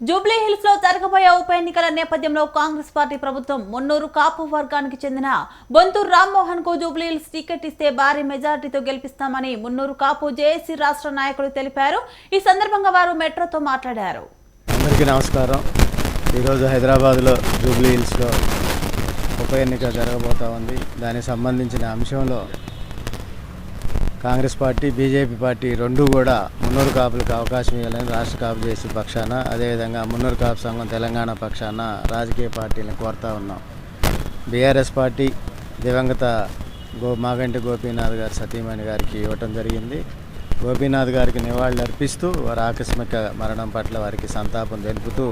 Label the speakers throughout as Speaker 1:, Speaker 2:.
Speaker 1: Jubilee హిల్స్లో జరగబోయే ఉప ఎన్నికల నేపథ్యంలో కాంగ్రెస్ పార్టీ ప్రభుత్వం మున్నూరు కాపు వర్గానికి చెందిన బొంతూరు రామ్మోహన్కు జూబ్లీ హిల్స్ టికెట్ ఇస్తే భారీ మెజార్టీతో గెలిపిస్తామని మున్నూరు కాపు జేఏసీ రాష్ట్ర నాయకులు తెలిపారు. ఈ సందర్భంగా వారు మెట్రోతో మాట్లాడారు.
Speaker 2: అందరికీ నమస్కారం. ఈరోజు హైదరాబాద్లో జూబ్లీ హిల్స్లో ఉప ఎన్నిక జరగబోతా ఉంది. దానికి సంబంధించిన అంశంలో కాంగ్రెస్ పార్టీ బీజేపీ పార్టీ రెండు కూడా మున్నూరు కాపులకు అవకాశం ఇవ్వాలని రాష్ట్ర కాపు చేసి పక్షాన అదేవిధంగా మున్నూరు కాపు సంఘం తెలంగాణ పక్షాన రాజకీయ పార్టీలను కోరుతా ఉన్నాం. బీఆర్ఎస్ పార్టీ దివంగత గో మాగంటి గోపీనాథ్ గారి సతీమణి గారికి ఇవ్వటం జరిగింది. గోపీనాథ్ గారికి నివాళులు అర్పిస్తూ వారి ఆకస్మిక మరణం పట్ల వారికి సంతాపం తెలుపుతూ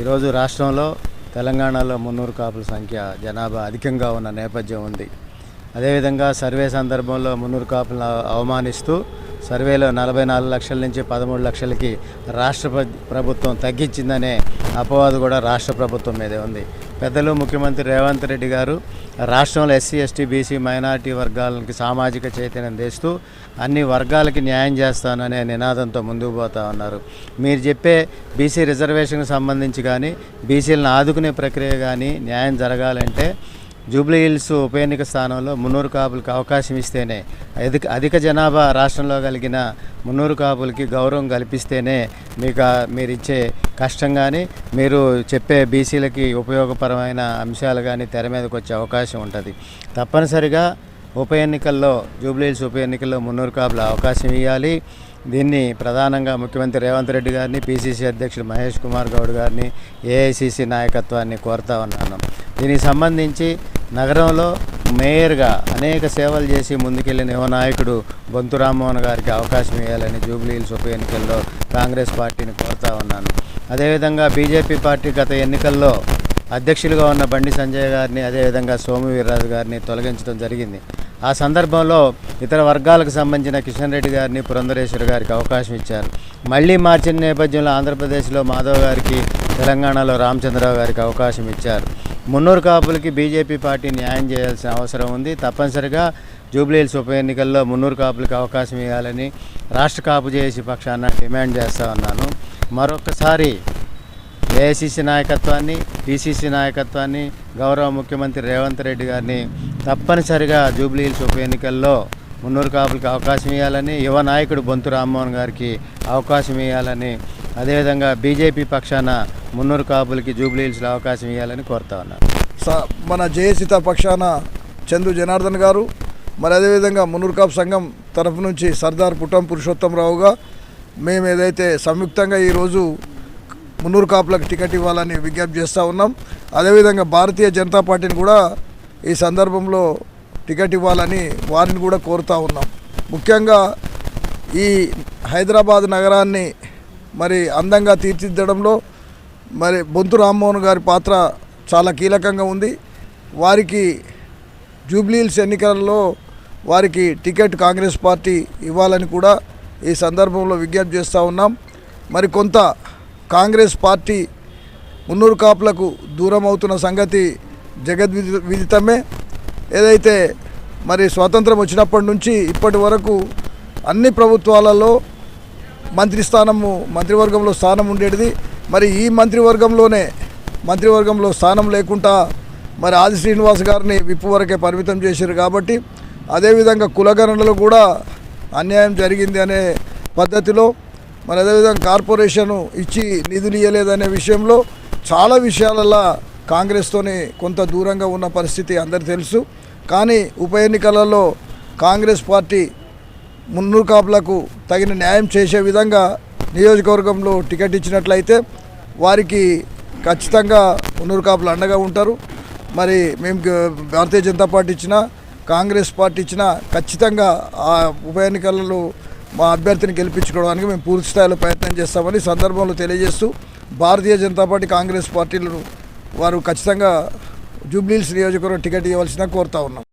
Speaker 2: ఈరోజు రాష్ట్రంలో తెలంగాణలో మున్నూరు కాపుల సంఖ్య జనాభా అధికంగా ఉన్న నేపథ్యం ఉంది. అదేవిధంగా సర్వే సందర్భంలో మున్నూరు కాపులను అవమానిస్తూ సర్వేలో నలభై నాలుగు లక్షల నుంచి పదమూడు లక్షలకి రాష్ట్ర ప్ర- ప్రభుత్వం తగ్గించిందనే అపవాదు కూడా రాష్ట్ర ప్రభుత్వం మీదే ఉంది. పెద్దలు ముఖ్యమంత్రి రేవంత్ రెడ్డి గారు రాష్ట్రంలో ఎస్సీ ఎస్టీ బీసీ మైనారిటీ వర్గాలకి సామాజిక చైతన్యం తెస్తూ అన్ని వర్గాలకి న్యాయం చేస్తాననే నినాదంతో ముందుకు పోతా ఉన్నారు. మీరు చెప్పే బీసీ రిజర్వేషన్కి సంబంధించి కానీ బీసీలను ఆదుకునే ప్రక్రియ కానీ న్యాయం జరగాలంటే జూబ్లీ హిల్స్ ఉప ఎన్నిక స్థానంలో మున్నూరు కాపులకు అవకాశం ఇస్తేనే అధిక అధిక జనాభా రాష్ట్రంలో కలిగిన మున్నూరు కాపులకి గౌరవం కల్పిస్తేనే మీకు మీరు ఇచ్చే కష్టం కానీ మీరు చెప్పే బీసీలకి ఉపయోగపరమైన అంశాలు కానీ తెర మీదకి వచ్చే అవకాశం ఉంటుంది. తప్పనిసరిగా ఉప ఎన్నికల్లో జూబ్లీ హిల్స్ ఉప ఎన్నికల్లో మున్నూరు కాపులు అవకాశం ఇవ్వాలి దీన్ని ప్రధానంగా ముఖ్యమంత్రి రేవంత్ రెడ్డి గారిని పిసిసి అధ్యక్షుడు మహేష్ కుమార్ గౌడ్ గారిని ఏఐసిసి నాయకత్వాన్ని కోరుతా ఉన్నాను. దీనికి సంబంధించి నగరంలో మేయర్గా అనేక సేవలు చేసి ముందుకెళ్ళిన యువ నాయకుడు బొంతు రామ్మోహన్ గారికి అవకాశం ఇవ్వాలని జూబ్లీహిల్స్ ఉప ఎన్నికల్లో కాంగ్రెస్ పార్టీని కోరుతా ఉన్నాను. అదేవిధంగా బీజేపీ పార్టీ గత ఎన్నికల్లో అధ్యక్షులుగా ఉన్న బండి సంజయ్ గారిని అదేవిధంగా సోము వీర్రాజు గారిని తొలగించడం జరిగింది. ఆ సందర్భంలో ఇతర వర్గాలకు సంబంధించిన కిషన్ రెడ్డి గారిని పురంధరేశ్వర్ గారికి అవకాశం ఇచ్చారు. మళ్ళీ మార్చిన నేపథ్యంలో ఆంధ్రప్రదేశ్లో మాధవ్ గారికి తెలంగాణలో రామచంద్రరావు గారికి అవకాశం ఇచ్చారు. మున్నూరు కాపులకి బీజేపీ పార్టీ న్యాయం చేయాల్సిన అవసరం ఉంది. తప్పనిసరిగా జూబ్లీహిల్స్ ఉప ఎన్నికల్లో మున్నూరు కాపులకు అవకాశం ఇవ్వాలని రాష్ట్ర కాపు చేసి పక్షాన డిమాండ్ చేస్తా ఉన్నాను. మరొకసారి ఏఐసిసి నాయకత్వాన్ని పిసిసి నాయకత్వాన్ని గౌరవ ముఖ్యమంత్రి రేవంత్ రెడ్డి గారిని తప్పనిసరిగా జూబ్లీహిల్స్ ఉప ఎన్నికల్లో మున్నూరు కాపులకు అవకాశం ఇవ్వాలని యువ నాయకుడు బొంతు రామ్మోహన్ గారికి అవకాశం ఇవ్వాలని అదేవిధంగా బీజేపీ పక్షాన మున్నూరు కాపులకి జూబ్లీ అవకాశం ఇవ్వాలని కోరుతా ఉన్నాను
Speaker 3: స- మన జేఏసీత పక్షాన చందు జనార్దన్ గారు మరి అదేవిధంగా మున్నూరు కాపు సంఘం తరఫు నుంచి సర్దార్ పుట్టం పురుషోత్తమరావుగా మేము ఏదైతే సంయుక్తంగా ఈరోజు మున్నూరు కాపులకు టికెట్ ఇవ్వాలని విజ్ఞప్తి చేస్తూ ఉన్నాం. అదేవిధంగా భారతీయ జనతా పార్టీని కూడా ఈ సందర్భంలో టికెట్ ఇవ్వాలని వారిని కూడా కోరుతూ ఉన్నాం. ముఖ్యంగా ఈ హైదరాబాద్ నగరాన్ని మరి అందంగా తీర్చిదిద్దడంలో మరి బొంతు రామ్మోహన్ గారి పాత్ర చాలా కీలకంగా ఉంది. వారికి జూబ్లీహిల్స్ ఎన్నికలలో వారికి టికెట్ కాంగ్రెస్ పార్టీ ఇవ్వాలని కూడా ఈ సందర్భంలో విజ్ఞప్తి చేస్తూ ఉన్నాం. మరి కొంత కాంగ్రెస్ పార్టీ మున్నూరు కాపులకు దూరం అవుతున్న సంగతి జగద్విది విదితమే ఏదైతే మరి స్వాతంత్రం వచ్చినప్పటి నుంచి ఇప్పటి వరకు అన్ని ప్రభుత్వాలలో మంత్రి స్థానము మంత్రివర్గంలో స్థానం ఉండేది మరి ఈ మంత్రివర్గంలోనే మంత్రివర్గంలో స్థానం లేకుండా మరి ఆది శ్రీనివాస్ గారిని విప్పు వరకే పరిమితం చేశారు కాబట్టి అదేవిధంగా కులగణనలో కూడా అన్యాయం జరిగింది అనే పద్ధతిలో మరి అదేవిధంగా కార్పొరేషన్ ఇచ్చి నిధులు ఇవ్వలేదనే విషయంలో చాలా విషయాలలో కాంగ్రెస్తోనే కొంత దూరంగా ఉన్న పరిస్థితి అందరు తెలుసు. కానీ ఉప ఎన్నికలలో కాంగ్రెస్ పార్టీ మున్నూరు కాపులకు తగిన న్యాయం చేసే విధంగా నియోజకవర్గంలో టికెట్ ఇచ్చినట్లయితే వారికి ఖచ్చితంగా ఉన్నూరు కాపులు అండగా ఉంటారు. మరి మేము భారతీయ జనతా పార్టీ ఇచ్చిన కాంగ్రెస్ పార్టీ ఇచ్చినా ఖచ్చితంగా ఆ ఉప ఎన్నికలలో మా అభ్యర్థిని గెలిపించుకోవడానికి మేము పూర్తి స్థాయిలో ప్రయత్నం చేస్తామని సందర్భంలో తెలియజేస్తూ భారతీయ జనతా పార్టీ కాంగ్రెస్ పార్టీలను వారు ఖచ్చితంగా జూబ్లీహిల్స్ నియోజకవర్గం టికెట్ ఇవ్వాల్సిన కోరుతా ఉన్నాం.